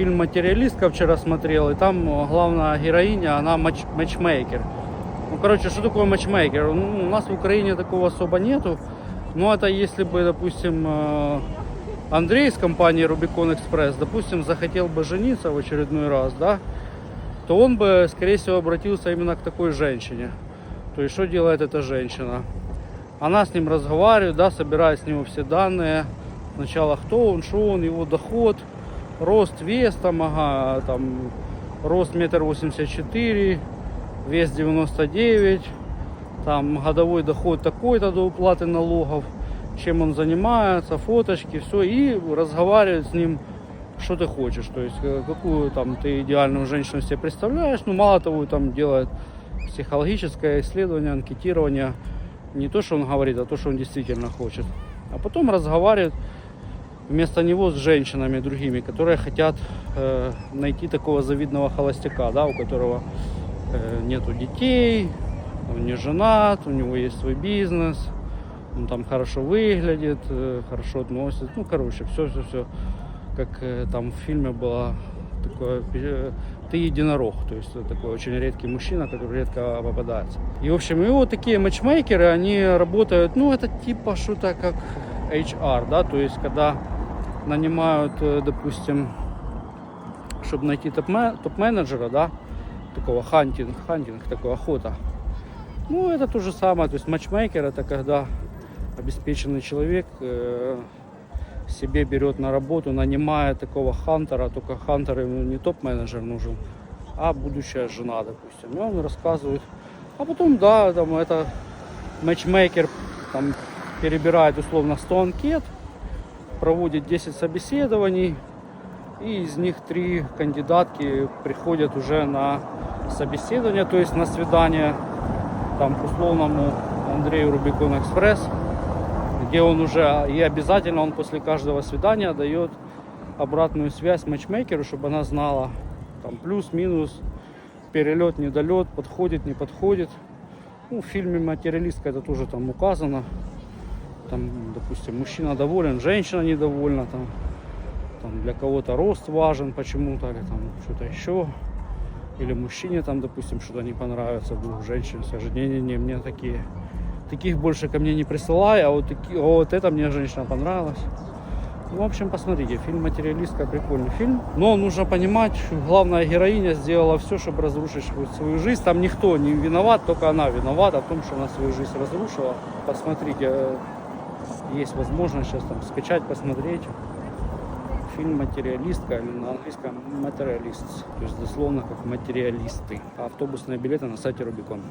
Фильм «Материалистка» вчера смотрел, и там главная героиня, она матч- матчмейкер. Ну, короче, что такое матчмейкер? Ну, у нас в Украине такого особо нету. Но это если бы, допустим, Андрей из компании Rubicon Express, допустим, захотел бы жениться в очередной раз, да, то он бы, скорее всего, обратился именно к такой женщине. То есть, что делает эта женщина? Она с ним разговаривает, да, собирает с него все данные. Сначала кто он, что он, его доход, рост, вес, там, ага, там, рост метр восемьдесят четыре, вес 99, там, годовой доход такой-то до уплаты налогов, чем он занимается, фоточки, все, и разговаривает с ним, что ты хочешь, то есть, э, какую там ты идеальную женщину себе представляешь, ну, мало того, там делает психологическое исследование, анкетирование, не то, что он говорит, а то, что он действительно хочет. А потом разговаривает вместо него с женщинами другими, которые хотят э, найти такого завидного холостяка, да, у которого э, нету детей, он не женат, у него есть свой бизнес, он там хорошо выглядит, э, хорошо относится, ну, короче, все, все, все, как э, там в фильме было такое, э, ты единорог, то есть это такой очень редкий мужчина, который редко попадается. И, в общем, и вот такие матчмейкеры, они работают, ну, это типа что-то как HR, да, то есть когда нанимают, э, допустим, чтобы найти топ-ме- топ-менеджера, да, такого хантинг, хантинг, такой охота. Ну, это то же самое, то есть матчмейкер это когда обеспеченный человек э, себе берет на работу, нанимает такого хантера, только хантер ему не топ-менеджер нужен, а будущая жена, допустим. И он рассказывает. А потом, да, там это матчмейкер там перебирает условно 100 анкет, проводит 10 собеседований, и из них три кандидатки приходят уже на собеседование, то есть на свидание там к условному Андрею Рубикон Экспресс, где он уже и обязательно он после каждого свидания дает обратную связь матчмейкеру, чтобы она знала там плюс-минус, перелет, недолет, подходит, не подходит. Ну, в фильме «Материалистка» это тоже там указано. Там, допустим, мужчина доволен, женщина недовольна, там, там для кого-то рост важен почему-то, или там что-то еще. Или мужчине там, допустим, что-то не понравится, вдруг женщине скажет, не-не-не, мне такие, таких больше ко мне не присылай, а вот, таки, а вот это мне женщина понравилась. Ну, в общем, посмотрите, фильм «Материалистка» прикольный фильм. Но нужно понимать, что главная героиня сделала все, чтобы разрушить свою- свою жизнь. Там никто не виноват, только она виновата в том, что она свою жизнь разрушила. Посмотрите, э, есть возможность сейчас там скачать, посмотреть. Фильм «Материалистка» или на английском «Materialists», то есть дословно как «материалисты». Автобусные билеты на сайте Рубикон.